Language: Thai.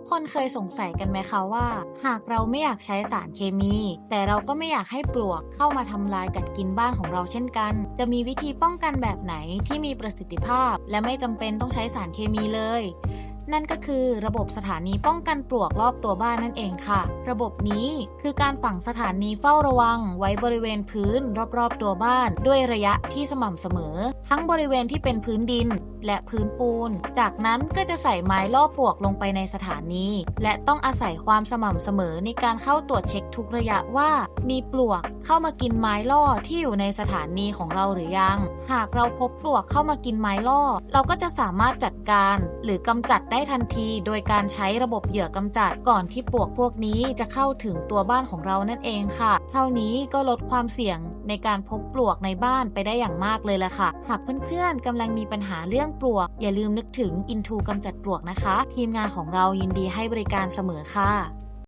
ทุกคนเคยสงสัยกันไหมคะว่า หากเราไม่อยากใช้สารเคมี แต่เราก็ไม่อยากให้ปลวกเข้ามาทำลายกัดกินบ้านของเราเช่นกัน จะมีวิธีป้องกันแบบไหนที่มีประสิทธิภาพ และไม่จำเป็นต้องใช้สารเคมีเลย นั่นก็คือระบบสถานีป้องกันปลวกรอบตัวบ้านนั่นเองค่ะ ระบบนี้คือการฝังสถานีเฝ้าระวัง ไว้บริเวณพื้นรอบๆตัวบ้าน ด้วยระยะที่สม่ำเสมอ ทั้งบริเวณที่เป็นพื้นดินและพื้นปูน จากนั้นก็จะใส่ไม้ล่อปลวกลงไปในสถานี และต้องอาศัยความสม่ำเสมอในการเข้าตรวจเช็คทุกระยะว่า มีปลวกเข้ามากินไม้ล่อที่อยู่ในสถานีของเราหรือยัง หากเราพบปลวกเข้ามากินไม้ล่อ เราก็จะสามารถจัดการ หรือกำจัดได้ทันที โดยการใช้ระบบเหยื่อกำจัดก่อนที่ปลวกพวกนี้จะเข้าถึงตัวบ้านของเรานั่นเองค่ะ เท่านี้ก็ลดความเสี่ยงในการพบปลวกในบ้านไปได้อย่างมากเลยละค่ะหากเพื่อนๆกำลังมีปัญหาเรื่องปลวก อย่าลืมนึกถึง Into กำจัดปลวกนะคะ ทีมงานของเรายินดีให้บริการเสมอค่ะ